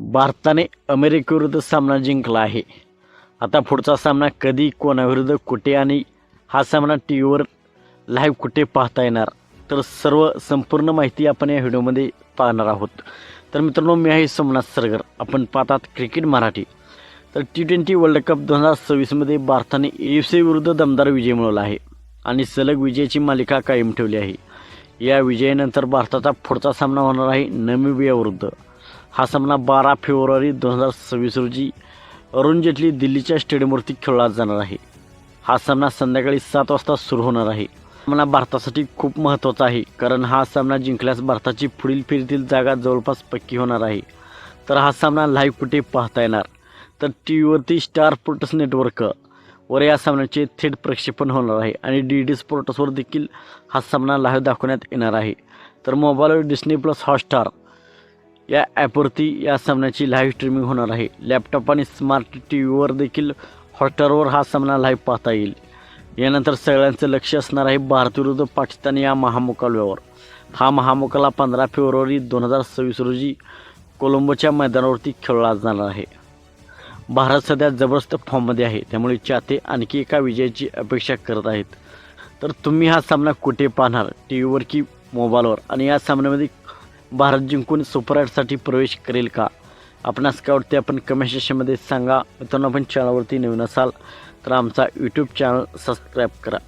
भारताने अमेरिकेविरुद्ध सामना जिंकला आहे. आता पुढचा सामना कधी कोणाविरुद्ध कुठे आणि हा सामना टी व्हीवर लाईव्ह कुठे पाहता येणार? तर सर्व संपूर्ण माहिती आपण या व्हिडिओमध्ये पाहणार आहोत. तर मित्रांनो मी आहे सोमनाथ सरगर. आपण पाहतात क्रिकेट मराठी. तर टी ट्वेंटी वर्ल्ड कप दोन हजार सव्वीसमध्ये भारताने एफ सी विरुद्ध दमदार विजय मिळवला आहे आणि सलग विजयाची मालिका कायम ठेवली आहे. या विजयानंतर भारताचा पुढचा सामना होणार आहे नमिबियाविरुद्ध हा सामना बारा फेब्रुवारी दोन हजार सव्वीस रोजी अरुण जेटली दिल्लीच्या स्टेडियमवरती खेळला जाणार आहे. हा सामना संध्याकाळी सात वाजता सुरू होणार आहे. सामना भारतासाठी खूप महत्त्वाचा आहे कारण हा सामना जिंकल्यास भारताची पुढील फेरीतील जागा जवळपास पक्की होणार आहे. तर हा सामना लाईव्ह कुठे पाहता येणार. तर टी व्हीवरती स्टार स्पोर्ट्स नेटवर्क वर या सामन्याचे थेट प्रक्षेपण होणार आहे आणि डी डी स्पोर्ट्सवर देखील हा सामना लाईव्ह दाखवण्यात येणार आहे. तर मोबाईलवर डिस्नी प्लस हॉटस्टार या ॲपवरती या सामन्याची लाईव्ह स्ट्रीमिंग होणार आहे. लॅपटॉप आणि स्मार्ट टी व्हीवर देखील हॉटस्टारवर हा सामना लाईव्ह पाहता येईल. यानंतर सगळ्यांचं लक्ष असणार आहे भारत विरुद्ध पाकिस्तान या महामुकाबल्यावर. हा महामुकाला पंधरा फेब्रुवारी दोन हजार सव्वीस रोजी कोलंबोच्या मैदानावरती खेळला जाणार आहे. भारत सध्या जबरदस्त फॉर्ममध्ये आहे. त्यामुळे चाहते आणखी एका विजयाची अपेक्षा करत आहेत. तर तुम्ही हा सामना कुठे पाहणार? टी व्हीवर की मोबाईलवर आणि या सामन्यामध्ये भारत जिंकून सुपर आठसाठी प्रवेश करेल का? आपणास काय वाटते आपण कमेंट सेक्शनमध्ये सांगा. मित्रांनो आपण चॅनलवरती नवीन असाल तर आमचा यूट्यूब चॅनल सबस्क्राईब करा.